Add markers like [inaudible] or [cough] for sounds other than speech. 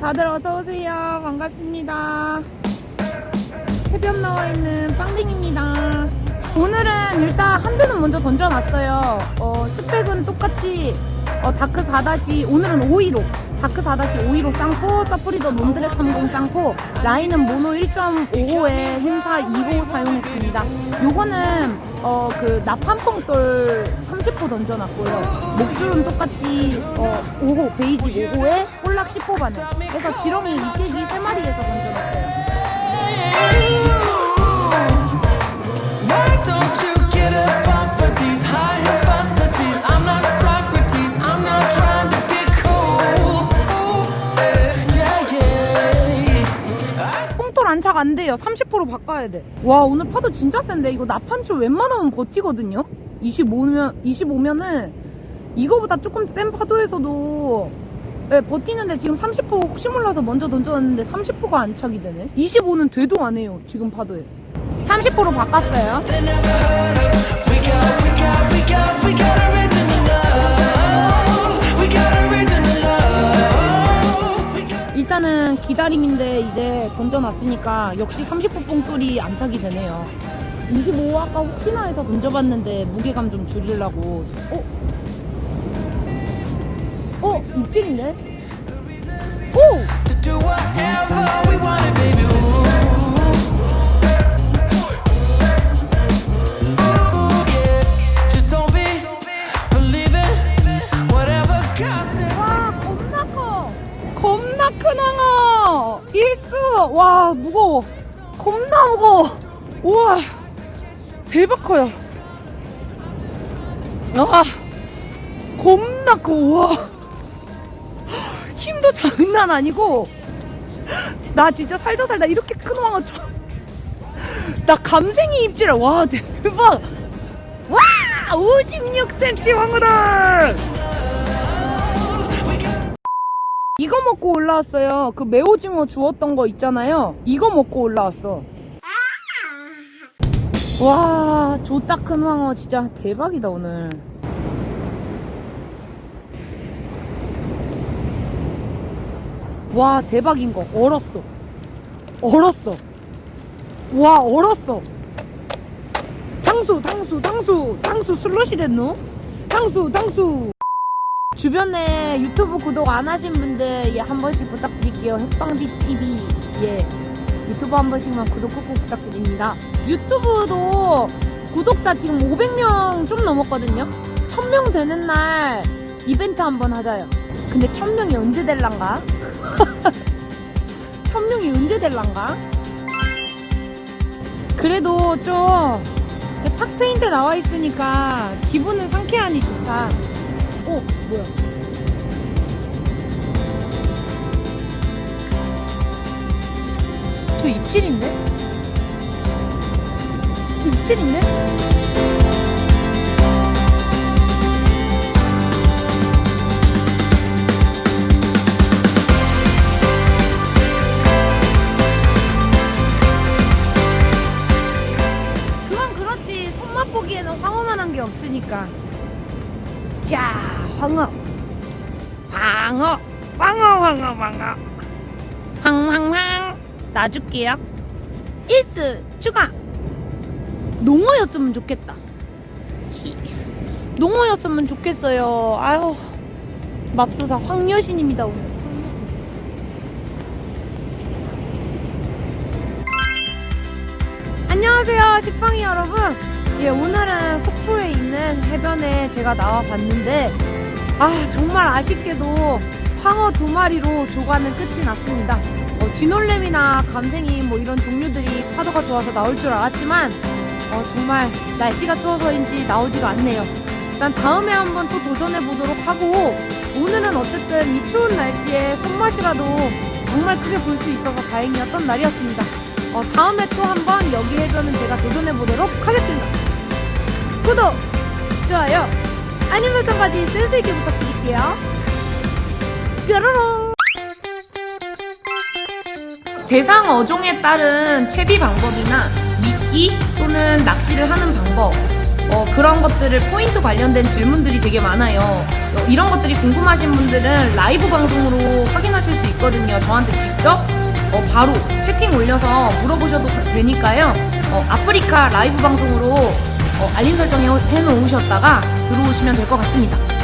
다들 어서 오세요. 반갑습니다. 해변 나와 있는 빵댕입니다. 오늘은 일단 한 대는 먼저 던져놨어요. 어, 스펙은 똑같이 어, 다크 4- 오늘은 515 다크 4-515 쌍포 서프리더 논드렉 30 쌍포 라인은 모노 1.55에 햄사 2호 사용했습니다. 요거는 어, 그 나판뽕돌 30호 던져놨고요. 목줄은 똑같이 어, 5호 베이지 5호에 볼락 10호 바늘. 그래서 지렁이 이깨기 3마리에서 안착 안 돼요. 30%로 바꿔야 돼. 와, 오늘 파도 진짜 센데. 이거 나판줄 웬만하면 버티거든요? 25면, 25면은 이거보다 조금 센 파도에서도 네, 버티는데 지금 30% 혹시 몰라서 먼저 던져놨는데 30%가 안착이 되네. 25는 되도 안 해요. 지금 파도에. 30%로 바꿨어요. 일단은 기다림인데 이제 던져놨으니까 역시 30% 뽕돌이 안착이 되네요. 25 아까 혹시나 해서 던져봤는데 무게감 좀 줄이려고. 어? 어? 입질이네? 오! 큰 항어! 일수! 와 무거워! 겁나 무거워! 우와! 대박 커요! 와! 겁나 커! 우와! 힘도 장난 아니고 나 진짜 살다 살다 이렇게 큰 황어 처음 나 감생이 입질 와 대박 와 56cm 황어다 이거 먹고 올라왔어요. 그 매오징어 주웠던 거 있잖아요. 이거 먹고 올라왔어. 와 좋다 큰 황어 진짜 대박이다 오늘. 와 대박인 거. 얼었어. 얼었어. 와 얼었어. 탕수 탕수 탕수 탕수 슬롯이 됐노? 탕수 탕수 주변에 유튜브 구독 안 하신 분들 예, 한 번씩 부탁드릴게요 핵방디 TV 예 유튜브 한 번씩만 구독 꾹꾹 부탁드립니다 유튜브도 구독자 지금 500명 좀 넘었거든요 1000명 되는 날 이벤트 한번 하자요 근데 1000명이 언제 될란가? [laughs] 천명이 언제 될란가? 그래도 좀 이렇게 탁 트인 데 나와 있으니까 기분은 상쾌하니 좋다. 어, 뭐야? 저 입질인데? 저 입질인데? 그건 그렇지. 손맛 보기에는 황어만한 게 없으니까. 자, 황어. 황어. 황어, 황어, 황어. 황황황. 놔줄게요. 이스, 추가. 농어였으면 좋겠다. 히. 농어였으면 좋겠어요. 아유. 맙소사 황여신입니다. 안녕하세요 여러분 예 오늘은 속초에 있는 해변에 제가 나와 봤는데 아 정말 아쉽게도 황어 두 마리로 조가는 끝이 났습니다. 어, 쥐놀래미나 감생이 뭐 이런 종류들이 파도가 좋아서 나올 줄 알았지만 어, 정말 날씨가 추워서인지 나오지가 않네요. 일단 다음에 한번 또 도전해 보도록 하고 오늘은 어쨌든 이 추운 날씨에 손맛이라도 정말 크게 볼 수 있어서 다행이었던 날이었습니다. 어, 다음에 또 한번 여기 해변은 제가 도전해 보도록 하겠습니다. 구독, 좋아요, 알림 설정까지 센스있게 부탁드릴게요. 뾰로롱! 대상 어종에 따른 채비 방법이나 미끼 또는 낚시를 하는 방법, 어, 그런 것들을 포인트 관련된 질문들이 되게 많아요. 어, 이런 것들이 궁금하신 분들은 라이브 방송으로 확인하실 수 있거든요. 저한테 직접 어, 바로 채팅 올려서 물어보셔도 되니까요. 어, 아프리카 라이브 방송으로 알림 설정 해놓으셨다가 들어오시면 될 것 같습니다.